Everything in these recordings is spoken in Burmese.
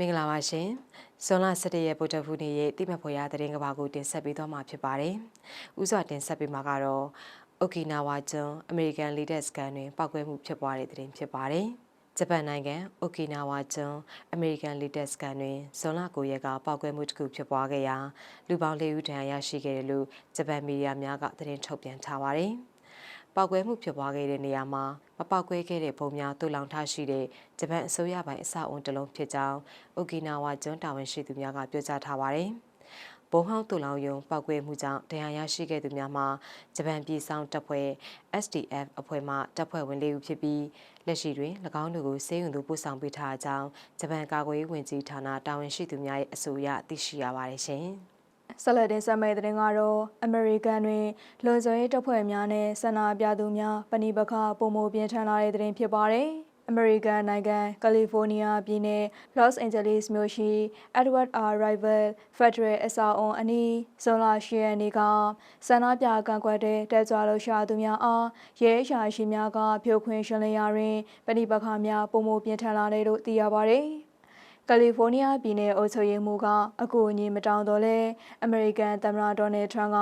မင်္ဂလာပါရှင်ဇွန်လ17ရက်ဗုဒ္ဓဖူးနေ့ရဲ့တိမတ်ဖွယ်ရသတင်းကဘာကိုတင်ဆက်ပေးသွားမှာဖြစ်ပါတယ်။ဥစွာတင်ဆက်ပေးမှာကတော့အိုကီနာဝါကျွန်းအမေရိကန်လီဒက်စကန်တွင်ပောက်ကွဲမှုဖြစ်ပွားတဲ့သတင်းဖြစ်ပါတယ်။ဂျပန်နိုင်ငံအိုကီနာဝါကျွန်းအမေရိကန်လီဒက်စကန်တွင်ဇွန်လ9ရက်ကပောက်ကွဲမှုတစ်ခုဖြစ်ပွားခဲ့ရာလူပေါင်း၄ဦးဒဏ်ရာရရှိခဲ့တယ်လို့ဂျပန်မီဒီယာများကသတင်းထုတ်ပြန်ထားပါတယ်။ ပောက်ကွဲမှုဖြစ်ပွားခဲ့တဲ့နေရာမှာမပောက်ကွဲခဲ့တဲ့ပုံများတူလောင်ထားရှိတဲ့ဂျပန်အစိုးရပိုင်အဆောက်အုံတစ်လုံးဖြစ်ကြောင်းအိုကီနာဝါကျွန်းတာဝန်ရှိသူများကပြောကြားထားပါတယ်။ဘုံဟောင်းတူလောင်ယုံပောက်ကွဲမှုကြောင့်တရားရရှိခဲ့သူများမှာဂျပန်ပြည်ဆောင်တပ်ဖွဲ့ SDF အဖွဲ့မှတပ်ဖွဲ့ဝင်၄ဦးဖြစ်ပြီးလက်ရှိတွင်၎င်းတို့ကိုစေယုံသို့ပို့ဆောင်ပေးထားကြောင်းဂျပန်ကာကွယ်ရေးဝန်ကြီးဌာနတာဝန်ရှိသူများရဲ့အဆိုအရသိရှိရပါတယ်ရှင်။ ဆက်လက်တင်ဆက်မယ့်တဲ့တင်ကတော့အမေရိကန်တွင်လွန်စွဲတပ်ဖွဲ့များနဲ့ဆန္ဒပြသူများပဏိပခပုံမပြင်းထန်လာတဲ့တဲ့တင်ဖြစ်ပါတယ်။အမေရိကန်နိုင်ငံကယ်လီဖိုးနီးယားပြည်နယ်လော့စ်အန်ဂျလိစ်မြို့ရှိ Edward R. Rival Federal အဆောက်အုံအနီးဇွန်လ10ရက်နေ့ကဆန္ဒပြကန့်ကွက်တဲ့တက်ကြွလှုပ်ရှားသူများအားရဲအရာရှိများကဖြိုခွင်းရှင်းလင်းရာတွင်ပဏိပခများပုံမပြင်းထန်လာတယ်လို့သိရပါတယ်။ ကယ်လီဖိုးနီးယားပြည်နယ်အုပ်ချုပ်ရေးမှူးကအကူအညီမတောင်းတော့လဲအမေရိကန်သမ္မတဒေါ်နယ်ထရန့်က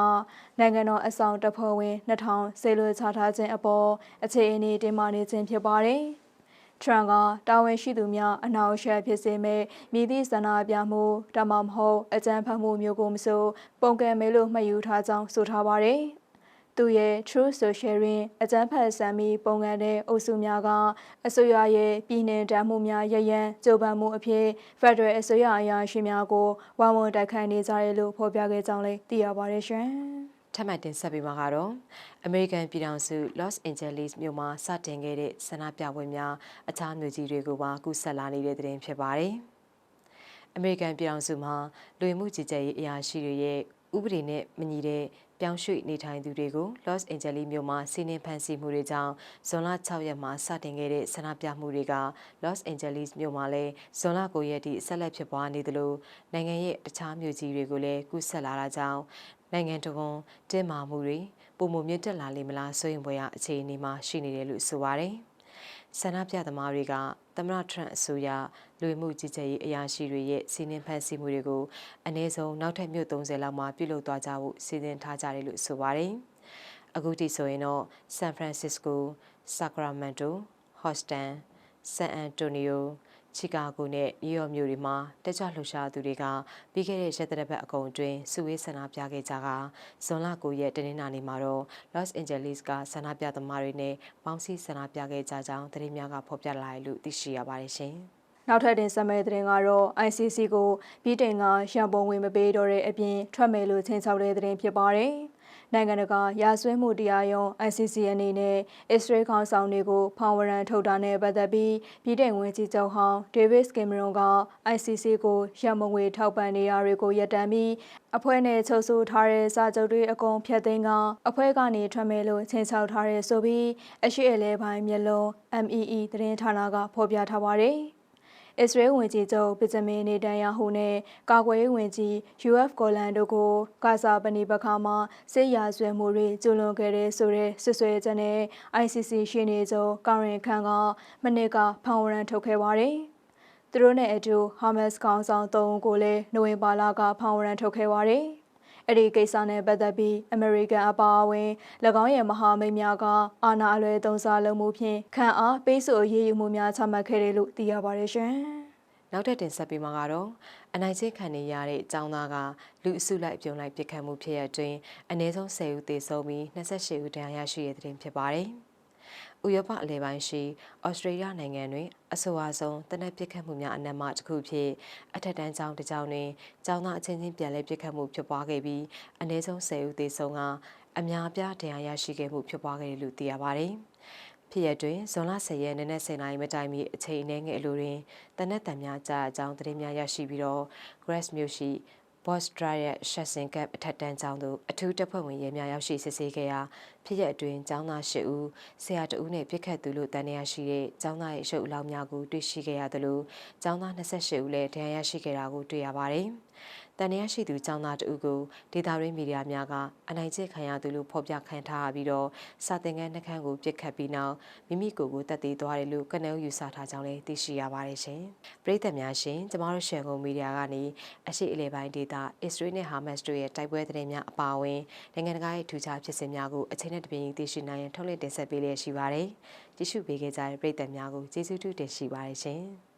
နိုင်ငံတော်အဆောင်တပ်ဖွဲ့ဝင်2000ဆေးလွှဲချထားခြင်းအပေါ်အခြေအနေတင်မာနေခြင်းဖြစ်ပါတယ်။ထရန့်ကတာဝန်ရှိသူများအနောက်ရှက်ဖြစ်စေမဲ့မြည်သည့်ဆန္ဒပြမှုဒါမှမဟုတ်အကြမ်းဖက်မှုမျိုးကိုမဆိုပုံကံမဲလို့မှတ်ယူထားကြောင်းဆိုထားပါတယ်။ သူရဲ့ True Social တွင်အကြမ်းဖက်ဆန်မီပုံကံတဲ့အုပ်စုများကအစိုးရရဲ့ပြည်내တမ်းမှုများရရန်ကြိုးပမ်းမှုအဖြစ် Federal အစိုးရအရာရှိများကိုဝိုင်းဝန်းတိုက်ခိုက်နေကြတယ်လို့ဖော်ပြခဲ့ကြောင်းလည်းသိရပါတယ်ရှင်။ထပ်မံတင်ဆက်ပေးမှာကတော့အမေရိကန်ပြည်ထောင်စု Los Angeles မြို့မှာစတင်ခဲ့တဲ့ဆန္ဒပြပွဲများအခြားမြို့ကြီးတွေကိုပါကူးဆက်လာနေတဲ့တဲ့တင်ဖြစ်ပါတယ်။အမေရိကန်ပြည်ထောင်စုမှာလူမှုကြီးကြပ်ရေးအရာရှိတွေရဲ့ဥပဒေနဲ့မညီတဲ့ ပြောင်းရွှေ့နေထိုင်သူတွေကို Los Angeles မြို့မှာစီးနင်းဖမ်းဆီးမှုတွေကြောင့်ဇွန်လ6ရက်မှာစတင်ခဲ့တဲ့ဆန္ဒပြမှုတွေက Los Angeles မြို့မှာလည်းဇွန်လ9ရက်ထိဆက်လက်ဖြစ်ပွားနေသလိုနိုင်ငံရဲ့တခြားမြို့ကြီးတွေကိုလည်းကူးဆက်လာတာကြောင့်နိုင်ငံတော်ဝန်တင်းမာမှုတွေပုံမမြင့်တက်လာလိမ့်မလားဆိုရင်ဘွယ်ရအခြေအနေမှာရှိနေတယ်လို့ဆိုပါတယ်။ ဆန္ဒပြသမားတွေကသမရထရန့်အစိုးရလူမှုကြီးကြပ်ရေးအရာရှိတွေရဲ့စီးနှင်းဖန်ဆီးမှုတွေကိုအနည်းဆုံးနောက်ထပ်မြို့30လောက်မှာပြုလုပ်သွားကြဖို့စီစဉ်ထားကြတယ်လို့ဆိုပါတယ်။အခုထိဆိုရင်တော့ဆန်ဖရန်စစ္စကို၊ဆာကရာမန်တို၊ဟော့စတန်၊ဆန်အန်တိုနီယို ချီကာဂိုနဲ့နယူးယောက်မြို့တွေမှာတက်ကြွလှုပ်ရှားသူတွေကပြီးခဲ့တဲ့ရက်သတ္တပတ်အကုန်အတွင်းစုဝေးဆန္ဒပြခဲ့ကြကဇွန်လ9ရက်တနင်္လာနေ့မှာတော့ Los Angeles ကဆန္ဒပြသမားတွေနဲ့ပေါင်းစည်းဆန္ဒပြခဲ့ကြကြောင်းသတင်းများကဖော်ပြလာတယ်လို့သိရှိရပါတယ်ရှင်။နောက်ထပ်တင်ဆက်မယ့်သတင်းကတော့ ICC ကိုပြည်တိုင်ကရန်ပုံငွေမပေးတော့တဲ့အပြင်ထွက်မယ်လို့ချိန်ချောက်တဲ့သတင်းဖြစ်ပါတယ်။ နိုင်ငံတကာရာဇဝတ်မှုတရားရုံး ICC အနေနဲ့အစ္စရေးခေါင်းဆောင်တွေကိုဖောင်ဝရန်ထုတ်တာနဲ့ပတ်သက်ပြီးပြည်ထောင်ဝင်ကြီးချုပ်ဟောင်းဒေးဗစ်ကင်မရွန်က ICC ကိုရန်မငွေထောက်ပံ့နေရတွေကိုရပ်တန့်ပြီးအဖွဲ့နဲ့ချုပ်ဆိုထားတဲ့စာချုပ်တွေအကုန်ဖျက်သိမ်းကအဖွဲ့ကနေထွက်မယ်လို့ချင်းချောက်ထားတဲ့ဆိုပြီးအရှိအလဲပိုင်းမျက်လုံး MEE သတင်းဌာနကဖော်ပြထားပါတယ်။ အစ္စရေးဝန်ကြီးချုပ်ဘီဂျမင်နေတန်ယာဟူနဲ့ကာကွယ်ရေးဝန်ကြီး UF ကိုလန်တို့ကိုဂါဇာပဏိပခါမှာစစ်ရာဇဝတ်မှုတွေကျူးလွန်ခဲ့တဲ့ဆိုတဲ့ဆွဆွဲချက်နဲ့ ICC ရှင်းနေချုပ်ကာရင်ခန်ကမနစ်ကဖောင်ဝရန်ထုတ်ခဲ့ပါတယ်။သူတို့နဲ့အတူဟာမတ်စ်ကောင်ဆောင်၃ဦးကိုလည်းနိုဝင်ဘာလကဖောင်ဝရန်ထုတ်ခဲ့ပါတယ်။ အဲ့ဒီကိစ္စနဲ့ပတ်သက်ပြီးအမေရိကန်အပါအဝင်၎င်းရဲ့မဟာမိတ်များကအာဏာအလွယ်သုံးစားလုပ်မှုဖြင့်ခံအားပေးဆိုအရေးယူမှုများချမှတ်ခဲ့တယ်လို့သိရပါတယ်ရှင်။နောက်ထပ်တင်ဆက်ပေးမှာကတော့အနိုင်ကျင့်ခံနေရတဲ့အကြောင်းသားကလူအစုလိုက်ပြုံလိုက်ပြစ်ခတ်မှုဖြစ်ရအတွင်းအနည်းဆုံး10ဦးသေဆုံးပြီး28ဦးဒဏ်ရာရရှိတဲ့တဲ့တင်ဖြစ်ပါတယ်။ ဥရောပအလဲပိုင်းရှိဩစတြေးလျနိုင်ငံတွင်အဆိုအဆုံးတနက်ပစ်ခတ်မှုများအနက်မှတစ်ခုဖြစ်အထက်တန်းကျောင်းတစ်ကျောင်းတွင်ကျောင်းသားအချင်းချင်းပြန်လည်ပစ်ခတ်မှုဖြစ်ပွားခဲ့ပြီးအနည်းဆုံး10ဦးသေဆုံးကအများပြားတရားရရှိခဲ့မှုဖြစ်ပွားခဲ့တယ်လို့သိရပါတယ်။ဖြစ်ရတွင်ဇွန်လ10ရက်နေ့နဲ့10နာရီမတိုင်မီအချိန်အနည်းငယ်အလိုတွင်တနက်တန်များကြားအကြောင်းသတင်းများရရှိပြီးတော့ Grass မြို့ရှိ Bostra ရဲ့ရှက်စင်ကပ်အထက်တန်းကျောင်းသို့အထူးတပ်ဖွဲ့ဝင်ရဲများရောက်ရှိစစ်ဆေးခဲ့ရာဖြစ်ရအတွင်းကျောင်းသား၈ဦးဆရာတဦးနဲ့ပြစ်ခတ်သူလို့တန်ရာရှိတဲ့ကျောင်းသားရဲ့ရုပ်အလောင်းများကိုတွေ့ရှိခဲ့ရသလိုကျောင်းသား28ဦးလည်းဒဏ်ရာရရှိခဲ့တာကိုတွေ့ရပါတယ်။ တန်ရရှိသူចောင်းသားတဦးကိုဒေတာရင်းမီဒီယာများကအနိုင်ကျင့်ခံရသူလို့ဖော်ပြခံထားရပြီးတော့စာတင်ငန်းနှခမ်းကိုပြစ်ခတ်ပြီးနောက်မိမိကိုယ်ကိုတက်သေးသွားတယ်လို့ကနဦးယူဆထားကြောင်းလည်းသိရှိရပါတယ်ရှင်။ပရိသတ်များရှင်ကျမတို့ရှယ်ကုန်းမီဒီယာကနေအရှိအလေပိုင်းဒေတာအစ္စရေးနဲ့ဟာမတ်စ်တို့ရဲ့တိုက်ပွဲသတင်းများအပါအဝင်နိုင်ငံတကာရဲ့ထူးခြားဖြစ်စဉ်များကိုအချိန်နဲ့တပြေးညီသိရှိနိုင်ရန်ထုတ်လွှင့်တင်ဆက်ပေးလျက်ရှိပါတယ်။ကြည့်ရှုပေးခဲ့ကြတဲ့ပရိသတ်များကိုကျေးဇူးတင်ရှိပါတယ်ရှင်။